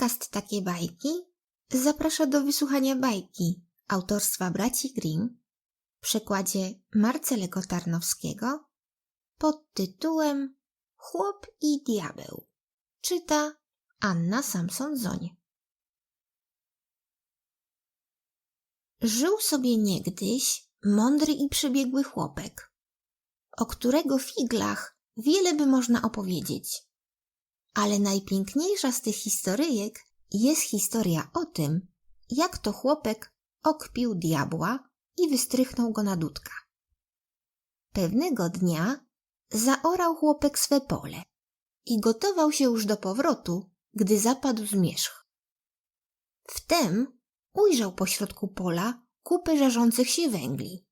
Podcast Takie Bajki zaprasza do wysłuchania bajki autorstwa braci Grimm w przekładzie Marcelego Tarnowskiego pod tytułem Chłop i diabeł. Czyta Anna Samson-Zoń. Żył sobie niegdyś mądry i przebiegły chłopek, o którego figlach wiele by można opowiedzieć. Ale najpiękniejsza z tych historyjek jest historia o tym, jak to chłopek okpił diabła i wystrychnął go na dudka. Pewnego dnia zaorał chłopek swe pole i gotował się już do powrotu, gdy zapadł zmierzch. Wtem ujrzał pośrodku pola kupę żarzących się węgli,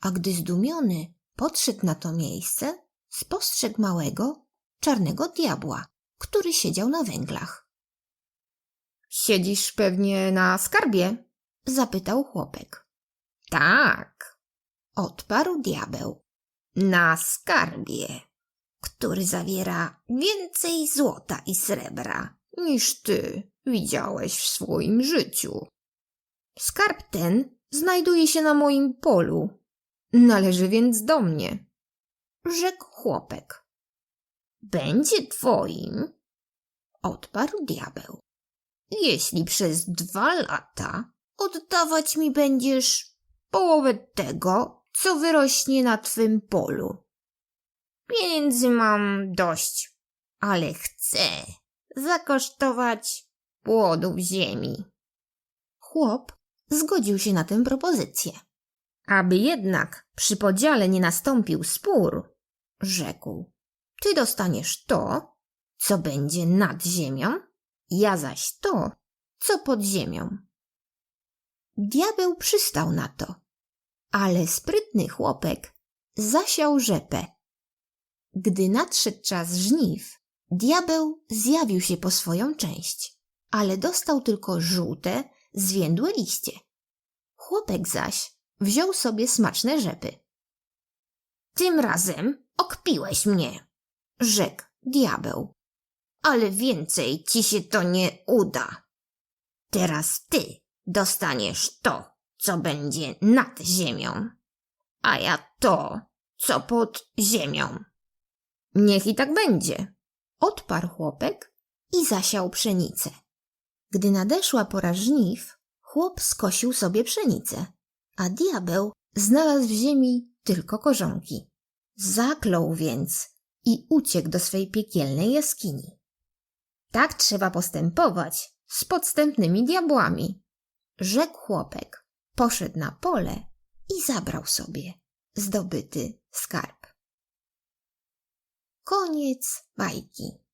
a gdy zdumiony podszedł na to miejsce, spostrzegł małego, czarnego diabła, który siedział na węglach. Siedzisz pewnie na skarbie? Zapytał chłopek. Tak, Odparł diabeł, na skarbie. który zawiera więcej złota i srebra. Niż ty widziałeś w swoim życiu. Skarb ten znajduje się na moim polu. Należy więc do mnie. Rzekł chłopek. Będzie twoim, Odparł diabeł. jeśli przez dwa lata Oddawać mi będziesz połowę tego, co wyrośnie na twym polu. Pieniędzy mam dość, ale chcę zakosztować płodów ziemi. Chłop zgodził się na tę propozycję. Aby jednak przy podziale nie nastąpił spór, rzekł: Ty dostaniesz to, co będzie nad ziemią, ja zaś to, co pod ziemią. Diabeł przystał na to, ale sprytny chłopek zasiał rzepę. Gdy nadszedł czas żniw, diabeł zjawił się po swoją część, ale dostał tylko żółte, zwiędłe liście. Chłopek zaś wziął sobie smaczne rzepy. Tym razem okpiłeś mnie, Rzekł diabeł. ale więcej ci się to nie uda. Teraz ty dostaniesz to, co będzie nad ziemią, a ja to, co pod ziemią. Niech i tak będzie. Odparł chłopek i zasiał pszenicę. Gdy nadeszła pora żniw, chłop skosił sobie pszenicę, a diabeł znalazł w ziemi tylko korzonki. Zaklął więc i uciekł do swej piekielnej jaskini. Tak trzeba postępować z podstępnymi diabłami. Rzekł chłopek, poszedł na pole i zabrał sobie zdobyty skarb. Koniec bajki.